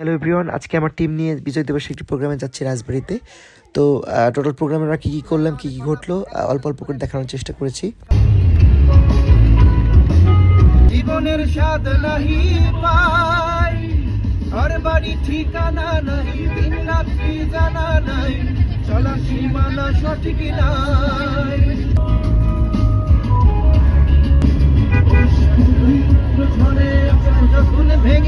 Hello everyone আজকে আমার team নিয়ে বিজয় দিবসের একটি প্রোগ্রামে যাচ্ছি রাজবাড়িতে। তো টোটাল প্রোগ্রামে আমরা কী কী করলাম, কী কী ঘটলো অল্প অল্প করে দেখানোর চেষ্টা করেছি। জীবনের স্বাদ নাহি পাই, ঘর বাড়ি ঠিকানা নাই দিন রাত্রি জানা নাই, চলা সীমানা সঠিক নাই। ঝড়ে যখন ভেঙে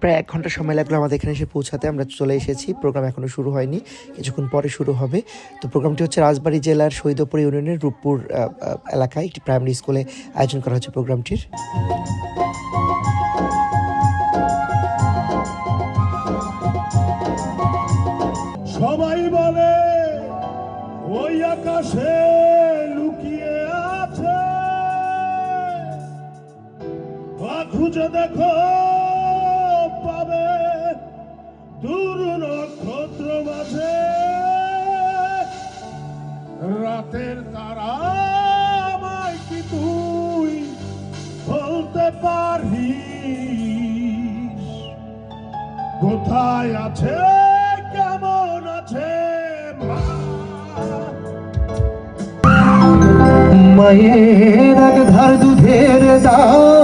প্রায় এক ঘণ্টা সময় লাগল আমাদের এখানে এসে পৌঁছাতে। আমরা চলে এসেছি। প্রোগ্রাম এখনও শুরু হয়নি। কিছুক্ষণ পরে শুরু হবে। তো প্রোগ্রামটি হচ্ছে রাজবাড়ী জেলার শহীদপুর ইউনিয়নের রূপপুর এলাকায়। একটি প্রাইমারি স্কুলে আয়োজন করা হচ্ছে প্রোগ্রামটির। সবাই বলে, ওই আকাশে লুকিয়ে আছে। দেখো। রাতের তারা আমায় কি তুই বলতে পারবি কোথায় আছে, কেমন আছে মায়ের এক ধার দুধের দাম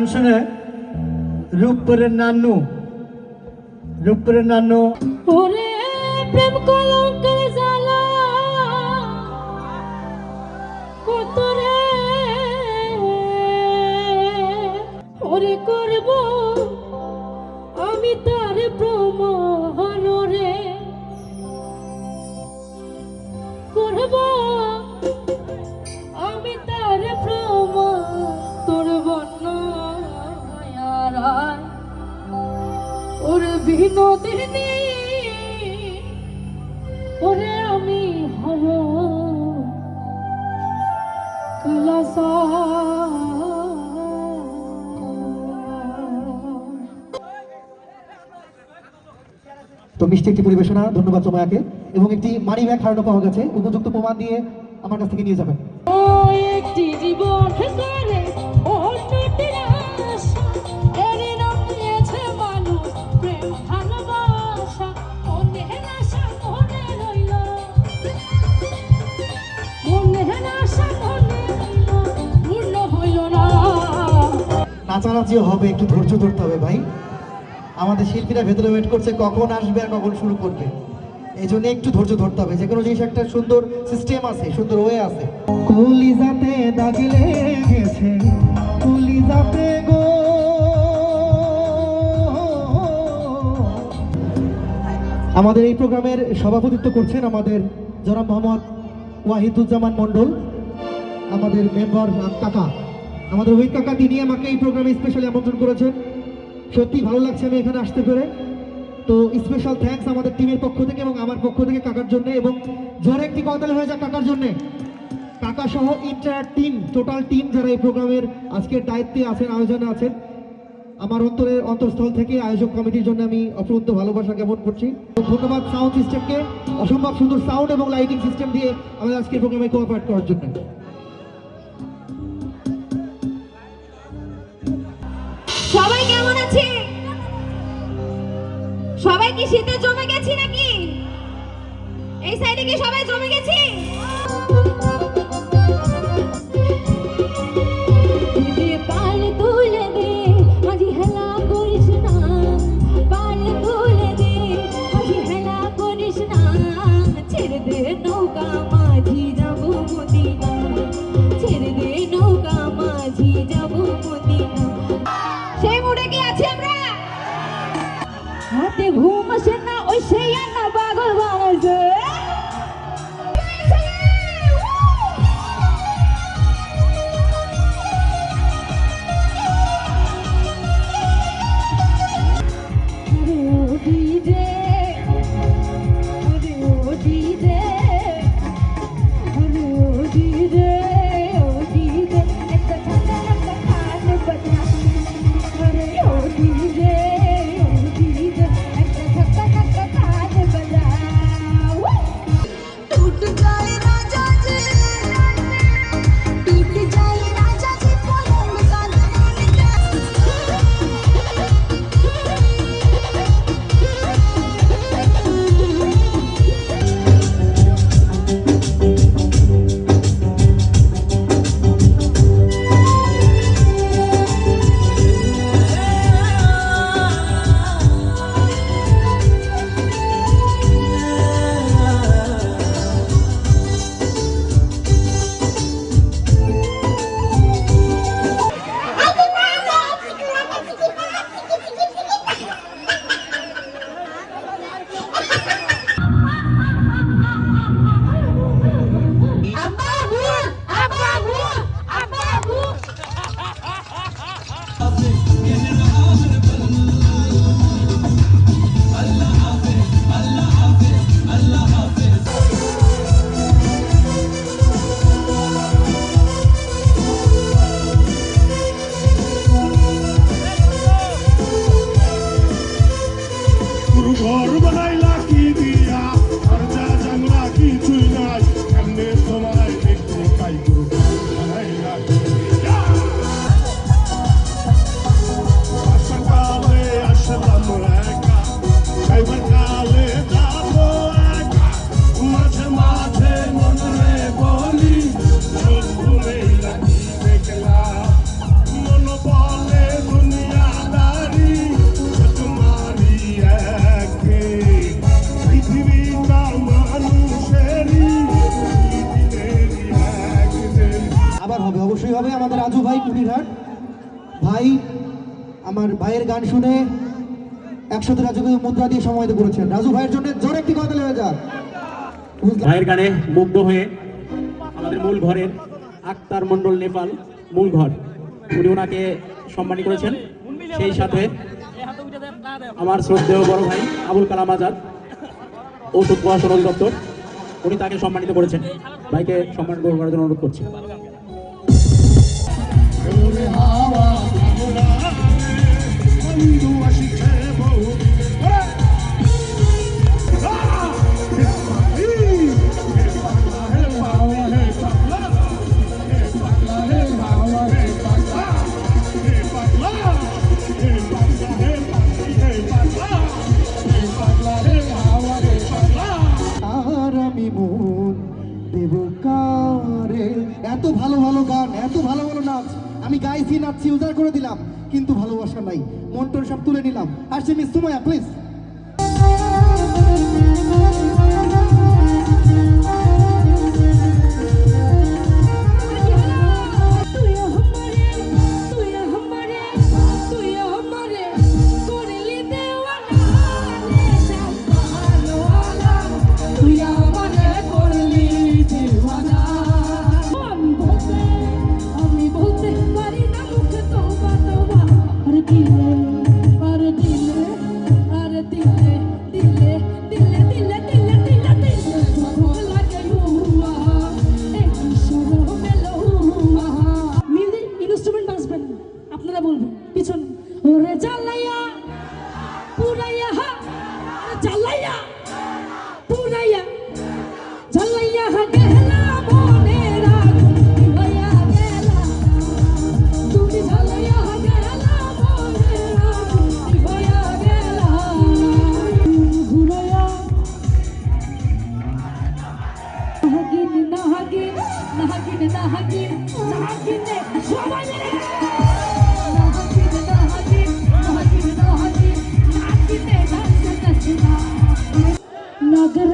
গান শুনে রূপপুরের নান্নু রূপপুরের নান্নু ওরে আমি তার বিনোদিনী ওরে আমি হব কালাসা তো মিষ্টি একটি পরিবেশনা ধন্যবাদ তোমাকে এবং একটি মানি ব্যাগ হারানো পাওয়া গেছে। উপযুক্ত প্রমাণ দিয়ে আমার কাছ থেকে নিয়ে যাবেন। একটি জীবন নাচানাচিও হবে একটু ধৈর্য ধরতে হবে ভাই। আমাদের শিল্পীরা ভেতরে ওয়েট করছে কখন আসবে আর কখন শুরু করবে। এই জন্য একটু ধৈর্য ধরতে হবে। যে কোনো জিনিস একটা সুন্দর সিস্টেম আছে সুন্দর ওয়ে আছে। কলিজাতে কলিজাতে গো। আমাদের এই প্রোগ্রামের সভাপতিত্ব করছেন আমাদের জনাব মোহাম্মদ ওয়াহিদুজ্জামান মণ্ডল আমাদের মেম্বার কাকা। আমাদের ওহিদ কাকা, তিনি আমাকে এই প্রোগ্রামে স্পেশালি আমন্ত্রণ করেছেন। সত্যি ভালো লাগছে আমি এখানে আসতে পেরে। তো স্পেশাল থ্যাঙ্কস আমাদের টিমের পক্ষ থেকে এবং আমার পক্ষ থেকে কাকার জন্য এবং জোরে একটি কতাল হয়ে যাক কাকার জন্য। কাকা সহ ইন্টার টিম টোটাল টিম যারা এই প্রোগ্রামের আজকের দায়িত্বে আছেন, আয়োজনে আছেন, আমার অন্তরের অন্তঃস্থল থেকে আয়োজক কমিটির জন্য আমি অফুরন্ত ভালোবাসা জ্ঞাপন করছি। ধন্যবাদ সাউন্ড সিস্টেমকে অসম্ভব সুন্দর সাউন্ড এবং লাইটিং সিস্টেম দিয়ে আমাদের আজকের প্রোগ্রামে কোঅপারেট করার জন্য। কি শীতে জমে গেছি নাকি? এই সাইডে কি সবাই জমে গেছি? ভাই কুটিরহাট, ভাই আমার ভাইয়ের গান শুনে একসাথে রাজুকে মুদ্রা দিয়ে সমাহিত করেছেন রাজু ভাইয়ের জন্য জোরে একটি কথা যাক। বুঝলাম। ভাইয়ের গানে মুগ্ধ হয়ে আমাদের মূল ঘরের আক্তার মন্ডল নেপাল মূল ঘর, উনি ওনাকে সম্মানী করেছেন। সেই সাথে আমার শ্রদ্ধেয় বড় ভাই আবুল কালাম আজাদ, ঔষধ প্রশাসন অধিদপ্তর উনি তাকে সম্মানিত করেছেন। ভাইকে সম্মান করার জন্য অনুরোধ করছি। এত ভালো ভালো গান এত ভালো ভালো নাচ। আমি গাইছি নাচছি উজাড় করে দিলাম, কিন্তু ভালোবাসা নাই। মন্টন সব তুলে নিলাম। আর সে মিস সুমায়া প্লিজ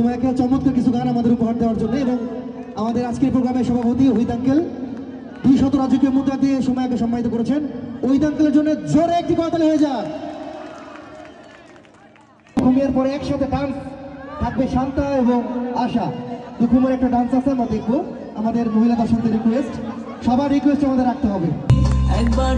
তো চমৎকার কিছু গান আমাদের উপহার দেওয়ার জন্য এবং আমাদের আজকের প্রোগ্রামের সভাপতি ওহিদ আঙ্কেল। দুই শত রাজকীয় মুদ্রা দিয়ে সুমায়াকে সম্মানিত করেছেন। ওহিদ আঙ্কেলের জন্য জোরে একটি করতালি হয়ে যাক। ঘুমিয়ে পরে একসাথে ডান্স থাকবে শান্তা এবং আশা। দুখুমের একটা ডান্স আছে, আমরা দেখব। আমাদের মহিলা দর্শকদের রিকোয়েস্ট সবার রিকোয়েস্ট আমাদের রাখতে হবে। একবার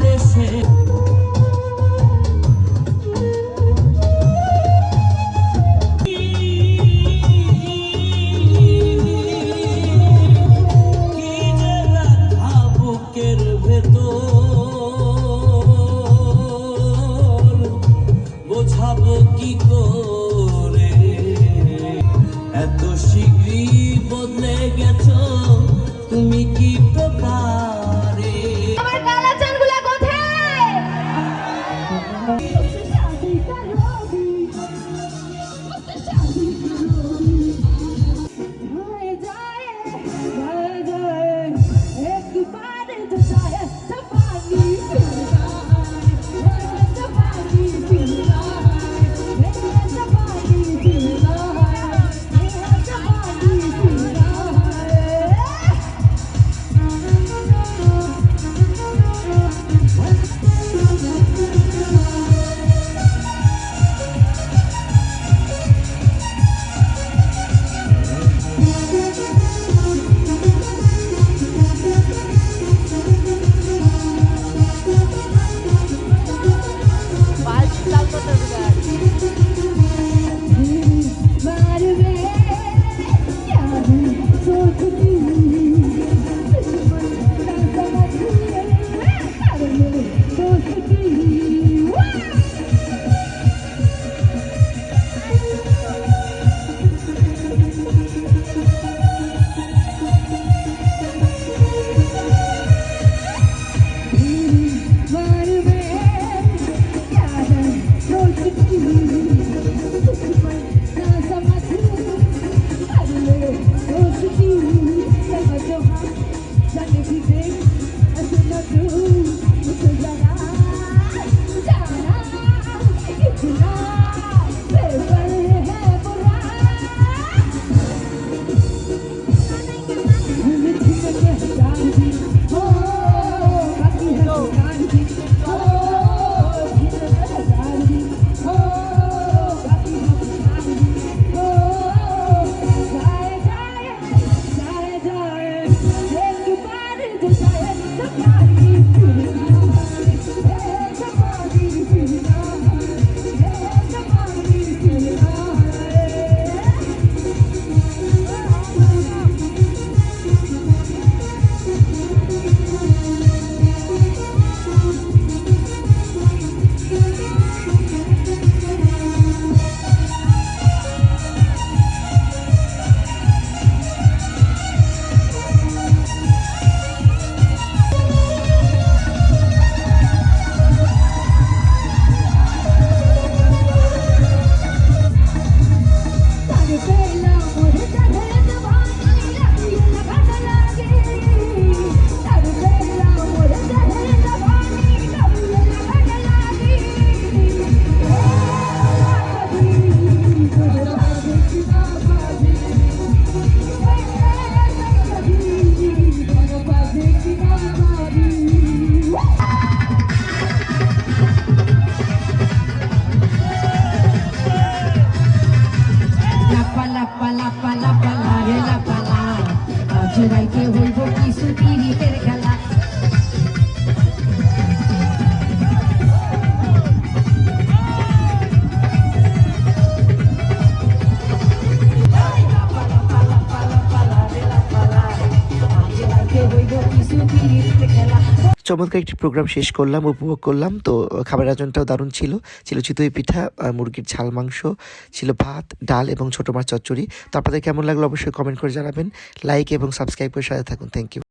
চমৎকার একটি প্রোগ্রাম শেষ করলাম, উপভোগ করলাম। তো খাবার আয়োজনটাও দারুণ ছিল। ছিল চিতই পিঠা মুরগির ঝাল মাংস, ছিল ভাত, ডাল এবং ছোটো মাছ চচ্চড়ি। তো, আপনাদের কেমন লাগল অবশ্যই কমেন্ট করে জানাবেন। লাইক এবং সাবস্ক্রাইব করে সাথে থাকুন। Thank you